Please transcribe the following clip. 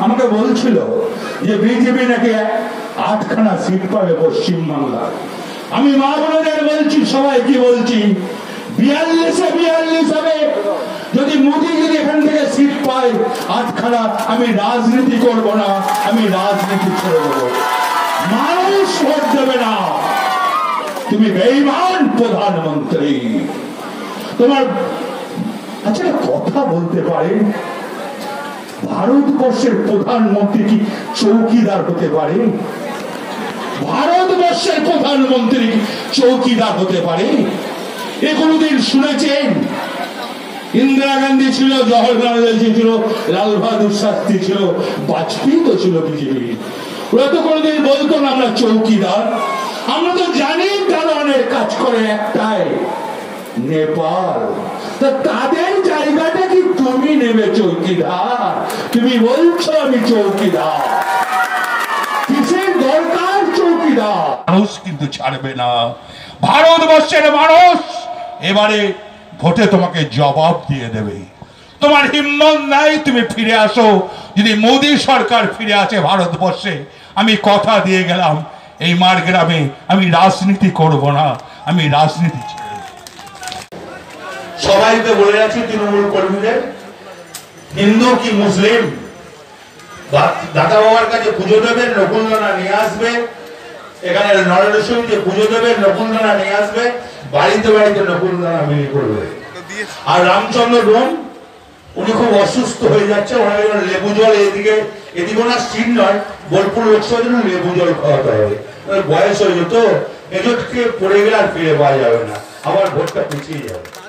আমাকে বলছিল যে বিজেপি নাকি আটখানা সিট পাবে পশ্চিম বাংলা। আমি মা বোনদের বলছি, সবাই কি বলছি? বিয়াল্লিশে বিয়াল্লিশ হবে। যদি মোদি যদি এখান থেকে সিট পায় আটখানা, আমি রাজনীতি করব না, আমি রাজনীতি ছেড়ে দেবো। মানুষ ভোট দেবে না। তুমি বেইমান প্রধানমন্ত্রী। তোমার আচ্ছা কথা বলতে পারেন ভারতবর্ষের প্রধানমন্ত্রী কি চৌকিদার হতে পারে? ভারতবর্ষের প্রধানমন্ত্রী কি চৌকিদার হতে পারে? এ কোনদিন শুনেছেন? ইন্দিরা গান্ধী ছিল, জওহরলাল নেহরু ছিল লাল বাহাদুর শাস্ত্রী ছিল, বাজপেয়ী তো ছিল বিজেপি। ওরা তো কোনোদিন বলতো না আমরা চৌকিদার। আমরা তো জানি দালানের কাজ করে একটাই। নেপাল। তা তাদের জায়গাটা কি তুমি নেবে চৌকিদার? তুমি বলছো আমি চৌকিদার। কিসের দরকার চৌকিদার? মানুষ কিন্তু ছাড়বে না। ভারতবর্ষের মানুষ এবারে ভোটে তোমাকে জবাব দিয়ে দেবে। তোমার হিম্মত নাই, তুমি ফিরে আসো। যদি মোদী সরকার ফিরে আসে ভারতবর্ষে, আমি কথা দিয়ে গেলাম, এই মার গ্রামে আমি রাজনীতি করব না, আমি রাজনীতি ছেড়ে বলে যাচ্ছি তৃণমূল কর্মীদের। হিন্দু কি মুসলিম? দাদা বাবার কাছে পুজো নিয়ে আসবে। এখানে নিয়ে আসবে। বাড়িতে বাড়িতে বিলি করবে। আর রামচন্দ্র উনি খুব অসুস্থ হয়ে যাচ্ছে লেবু জল এদিকে এদিকে ওনার নয়, বোলপুর লোকসভার জন্য লেবু জল খাওয়াতে হবে। বয়স হয়ে যেত এজোটকে পড়ে গেলে আর ফিরে পাওয়া যাবে না। আবার ভোটটা পিছিয়ে যাবে।